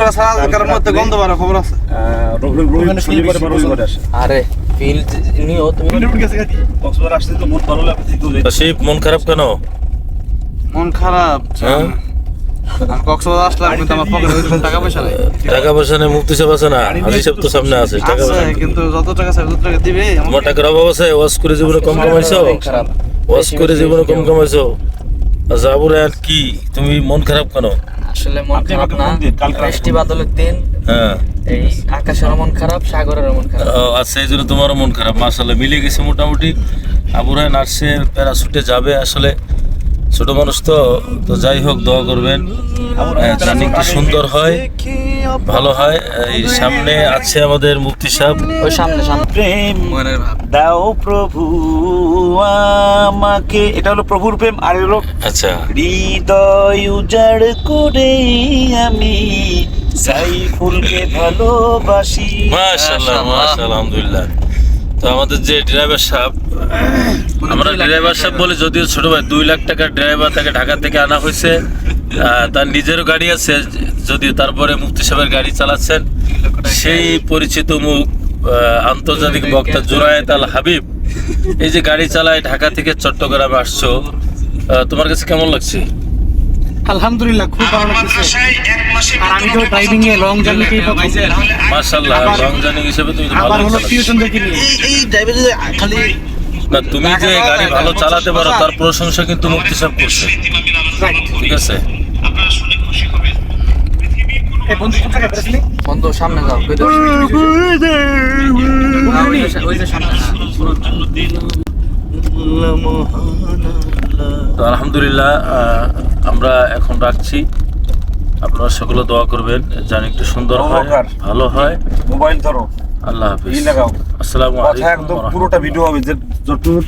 করা ছাড়া মধ্যে গন্ধ খবর আছে। আরে ফিল নিও তুমি। কক্সবাজার আসতে তো মন ভালো লাগে শিব মন খারাপ কেন? মন খারাপ হ্যাঁ? কক্সবাজার আসলাম কিন্তু আমার পকেটে টাকা পয়সা নেই। টাকা পয়সা নেই মুক্তি সাহেব আছে না? হাজি সাহেব তো সামনে আছে টাকা পয়সা কিন্তু যত টাকা চাই তত টাকা দিবে তোমার টাকার অভাব আছে? ওয়াশ করে জীবনে কম কামাইছো? খারাপ। ওয়াশ করে জীবনে কম কামাইছো? আর কি? তুমি মন খারাপ কেন? আসলে মন খারাপ না। কালকে বৃষ্টি বাদলের দিন হ্যাঁ। এই আকাশের মন খারাপ সাগরের মন খারাপ। ও, আচ্ছা এই জন্য তোমারও মন খারাপ। মাসাল্লাহ মিলে গেছে মোটামুটি। আবুরাই নার্সের প্যারাসুটে যাবে আসলে ছোট মানুষ তো তো যাই হোক দোয়া করবেন। জার্নিংটি সুন্দর হয় ভালো হয়। এই সামনে আছে আমাদের মুক্তি সাহেব। ওই সামনে সামনে। প্রেম মনের ভাব। দাও প্রভু আমাকে। এটা হলো প্রভুর প্রেম আর হলো আচ্ছা। হৃদয় উজাড় করে আমি সাইফুলকে ভালোবাসি। মাশাআল্লাহ মাশাআল্লাহ আলহামদুলিল্লাহ। তো আমাদের যে ড্রাইভার সাহেব আমরা ড্রাইভার সাহেব বলে যদিও ছোট ভাই দুই লাখ টাকার ড্রাইভার তাকে ঢাকা থেকে আনা হয়েছে তার নিজেরও গাড়ি আছে যদিও তারপরে মুক্তি সাহেবের গাড়ি চালাচ্ছেন। সেই পরিচিত মুখ আহ, আন্তর্জাতিক বক্তা জোরায়েত আল হাবিব এই যে গাড়ি চালায় ঢাকা থেকে চট্টগ্রামে আসছো তোমার কাছে কেমন লাগছে? আলহামদুলিল্লাহ খুব ভালো লাগতেছে। আর আমি তো ড্রাইভিং এ লং জার্নি হিসেবে তুমি আবার ভালো হলো এই ড্রাইভার খালি না তুমি যে গাড়ি ভালো চালাতে পারো তার প্রশংসা কিন্তু মুক্তি সাহেব করছে। ঠিক আছে? বন্ধু সামনে যাও তো আলহামদুলিল্লাহ আহ, আমরা এখন রাখছি। আপনারা সকলে দোয়া করবেন যেন একটু সুন্দর হয় ভালো হয়। মোবাইল ধরো। আল্লাহ হাফিজ। আসসালামু আলাইকুম পুরোটা ভিডিও হবে যে যতটুকু